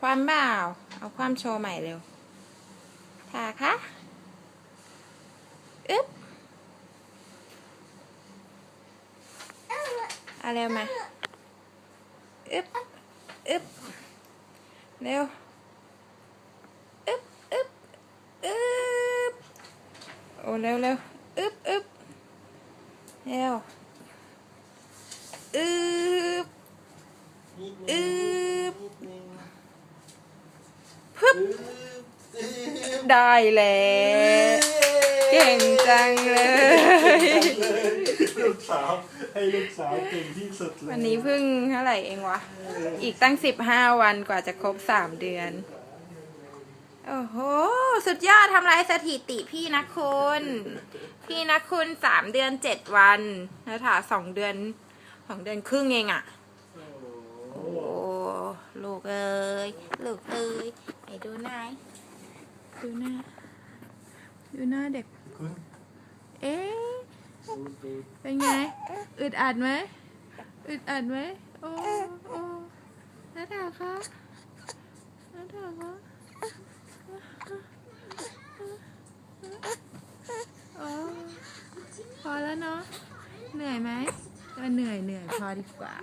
ความเปล่าเอาความโชว์ใหม่เร็วทาคะอึ๊บเอาเร็วมาอึ๊บอึ๊บเร็วอึ๊บอึ๊บอึ๊บโอ้เร็วเร็วอึ๊บอึ๊บเร็วอึ๊บอึ๊นึ ได้แล้วเก่งจังเลย ลูกสาวให้ลูกสาวเก่งที่สุดเลยวันนี้เพิ่งเท่าไหร่เองวะ อีกตั้งสิบห้าวันกว่าจะครบสามเดือน โอ้โห สุดยอดทำลายสถิติพี่นักคุณ พี่นักคุณสามเดือนเจ็ดวันแล้วถาสองเดือนสองเดือนครึ่งเองอะโอ้โอ้ลูกเอ้ยลูกเอ้ยไหน ดูหน้าดูหน้า ดูหน้าเด็กคุณเอ๊ะดูดูเป็นไง อึดอัดไหม อึดอัดไหม โอ้โอ้น้าถาคะน้าถาคะโอ้พอแล้วเนาะ เหนื่อยไหมเออเหนื่อยเหนื่อยพอดีกว่า